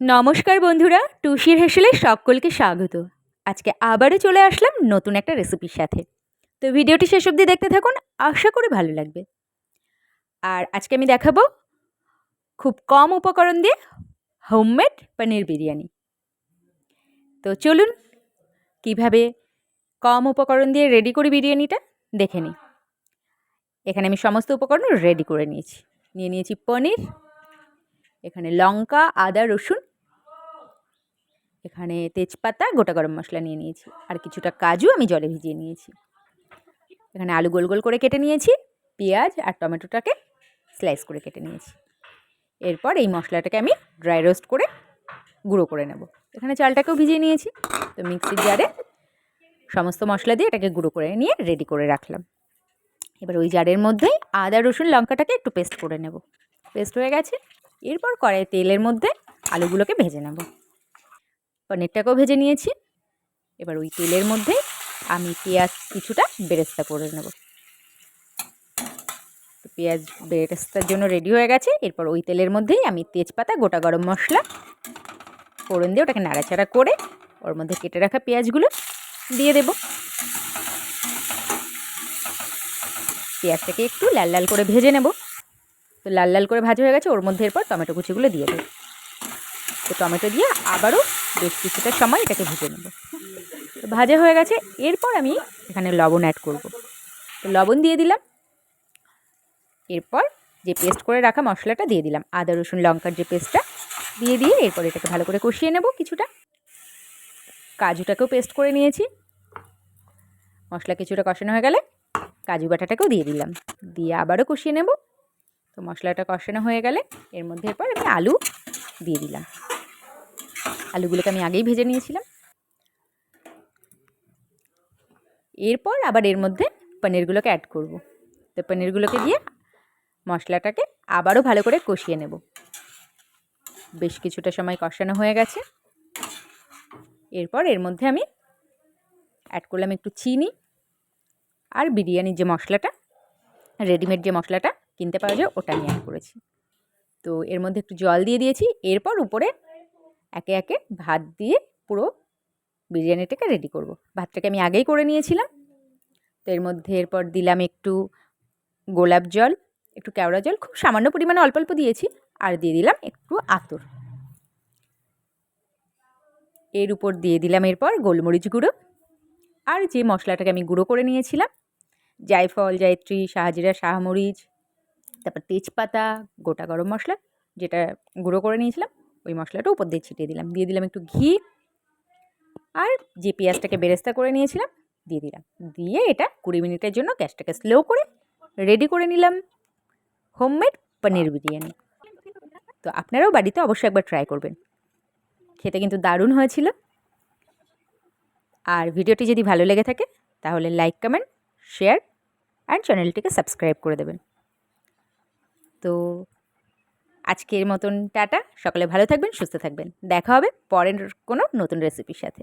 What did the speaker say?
নমস্কার বন্ধুরা, টুসির হেসেলে সকলকে স্বাগত। আজকে আবারও চলে আসলাম নতুন একটা রেসিপির সাথে। তো ভিডিওটি শেষ অবধি দেখতে থাকুন, আশা করি ভালো লাগবে। আর আজকে আমি দেখাবো খুব কম উপকরণ দিয়ে হোমমেড পনির বিরিয়ানি। তো চলুন, কীভাবে কম উপকরণ দিয়ে রেডি করি বিরিয়ানিটা দেখে নিই। এখানে আমি সমস্ত উপকরণ রেডি করে নিয়েছি। নিয়ে নিয়েছি পনির, এখানে লঙ্কা, আদা, রসুন এখানে তেজপাতা, গোটা গরম মশলা নিয়ে নিয়েছি। আর কিছুটা কাজু আমি জলে ভিজিয়ে নিয়েছি। এখানে আলু গোল গোল করে কেটে নিয়েছি, পেঁয়াজ আর টমেটোটাকে স্লাইস করে কেটে নিয়েছি। এরপর এই মশলাটাকে আমি ড্রাই রোস্ট করে গুঁড়ো করে নেব। এখানে চালটাকেও ভিজিয়ে নিয়েছি, তো মিক্সির জারে সমস্ত মশলা দিয়ে এটাকে গুঁড়ো করে নিয়ে রেডি করে রাখলাম। এবার ওই জারের মধ্যেই আদা, রসুন, লঙ্কাটাকে একটু পেস্ট করে নেব। পেস্ট হয়ে গেছে। এরপর কড়াই তেলের মধ্যে আলুগুলোকে ভেজে নেব। পনিরটাকেও ভেজে নিয়েছি। এবার ওই তেলের মধ্যে আমি পেঁয়াজ কিছুটা বেরেস্তা করে নেব। পেঁয়াজ বেরেস্তার জন্য রেডি হয়ে গেছে। এরপর ওই তেলের মধ্যেই আমি তেজপাতা, গোটা গরম মশলা, ফোড়ন দিয়ে ওটাকে নাড়াচাড়া করে ওর মধ্যে কেটে রাখা পেঁয়াজগুলো দিয়ে দেব। পেঁয়াজটাকে একটু লাল লাল করে ভেজে নেব। তো লাল লাল করে ভাজা হয়ে গেছে। ওর মধ্যে এরপর টমেটো কুচিগুলো দিয়ে দেবো। তো টমেটো দিয়ে আবারও বেশ কিছুটা সময় এটাকে ভেজে নেব। তো ভাজা হয়ে গেছে। এরপর আমি এখানে লবণ অ্যাড করব। তো লবণ দিয়ে দিলাম। এরপর যে পেস্ট করে রাখা মশলাটা দিয়ে দিলাম। আদা, রসুন, লঙ্কার যে পেস্টটা দিয়ে দিয়ে এরপর এটাকে ভালো করে কষিয়ে নেব কিছুটা। কাজুটাকেও পেস্ট করে নিয়েছি। মশলা কিছুটা কষানো হয়ে গেলে কাজু বাটাটাকেও দিয়ে দিলাম। দিয়ে আবারও কষিয়ে নেব। তো মশলাটা কষানো হয়ে গেলে এর মধ্যে এরপর আমি আলু দিয়ে দিলাম। আলুগুলোকে আমি আগেই ভেজে নিয়েছিলাম। এরপর আবার এর মধ্যে পনিরগুলোকে অ্যাড করব। তো পনিরগুলোকে দিয়ে মশলাটাকে আবারও ভালো করে কষিয়ে নেব। বেশ কিছুটা সময় কষানো হয়ে গেছে। এরপর এর মধ্যে আমি অ্যাড করলাম একটু চিনি আর বিরিয়ানির যে মশলাটা রেডিমেড যে মশলাটা কিনতে পাওয়া যায় ওটা আমি অ্যাড করেছি। তো এর মধ্যে একটু জল দিয়ে দিয়েছি। এরপর উপরে একে একে ভাত দিয়ে পুরো বিরিয়ানিটাকে রেডি করব। ভাতটাকে আমি আগেই করে নিয়েছিলাম। তো এর মধ্যে এরপর দিলাম একটু গোলাপ জল, একটু কেওড়া জল, খুব সামান্য পরিমাণে অল্প অল্প দিয়েছি। আর দিয়ে দিলাম একটু আতর। এর উপর দিয়ে দিলাম এরপর গোলমরিচ গুঁড়ো। আর যে মশলাটাকে আমি গুঁড়ো করে নিয়েছিলাম, জায়ফল, জায়ত্রী, শাহজিরা শাহমরিচ, তারপর তেজপাতা, গোটা গরম মশলা, যেটা গুঁড়ো করে নিয়েছিলাম ওই মশলাটা উপর দিয়ে ছিটিয়ে দিলাম। দিয়ে দিলাম একটু ঘি। আর যে পেঁয়াজটাকে বেরেস্তা করে নিয়েছিলাম, দিয়ে দিলাম। দিয়ে এটা কুড়ি মিনিটের জন্য গ্যাসটাকে স্লো করে রেডি করে নিলাম। হোমমেড পনির বিরিয়ানি। তো আপনারাও বাড়িতে অবশ্যই একবার ট্রাই করবেন। খেতে কিন্তু দারুণ হয়েছিল। আর ভিডিওটি যদি ভালো লেগে থাকে, তাহলে লাইক, কমেন্ট, শেয়ার অ্যান্ড চ্যানেলটিকে সাবস্ক্রাইব করে দেবেন। তো আজকের মতন টাটা। সকালে ভালো থাকবেন, সুস্থ থাকবেন। দেখা হবে পরের কোনো নতুন রেসিপির সাথে।